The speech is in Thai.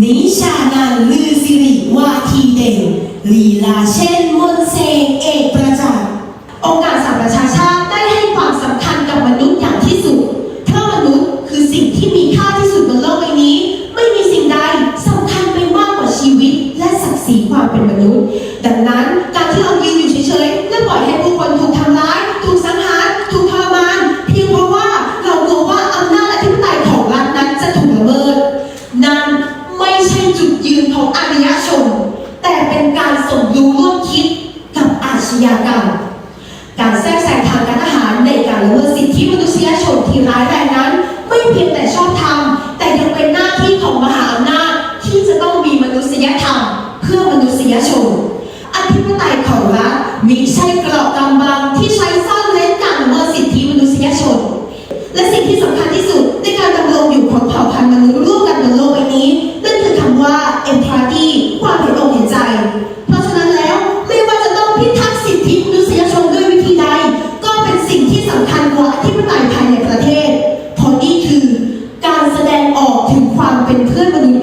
นิชานันท์ลือสิริวาทีเด่นลีลาเช่นมนเซเอกประจักษ์องค์การสหประชาชาติได้ให้ความสำคัญกับมนุษย์อย่างที่สุด เพราะมนุษย์คือสิ่งที่มีค่าที่สุดบนโลกใบนี้ ไม่มีสิ่งใดสำคัญไปมากกว่าชีวิตและศักดิ์ศรีความเป็นมนุษย์ ดังนั้นการที่เรายืนอยู่เฉยๆและปล่อยให้ ของอารยชน แต่เป็นการสมรู้ร่วมคิดกับอาชญากรรม การแทรกแซงทางการทหารในการละเมิดสิทธิมนุษยชนที่ร้ายแรงนั้น ไม่เพียงแต่ชอบธรรมแต่ยังเป็นหน้าที่ของมหาอำนาจที่จะต้องมีมนุษยธรรม เพื่อมนุษยชน อธิปไตยของรัฐมิใช่กรอบกำบังที่ใช้ซ่อนเร้นการละเมิดสิทธิมนุษยชน และสิ่งที่สำคัญที่สุดในการดำรงอยู่ของเผ่าพันธุ์ำว่า empathy ความเห็นอกเห็นใจ เพราะฉะนั้นแล้วไม่ว่าจะต้องพิทักษ์สิทธิมนุษยชนด้วยวิธีใด ก็เป็นสิ่งที่สำคัญกว่าอธิปไตยภายในประเทศเพราะนี่คือการแสดงออกถึงความเป็นเพื่อนมนุษย์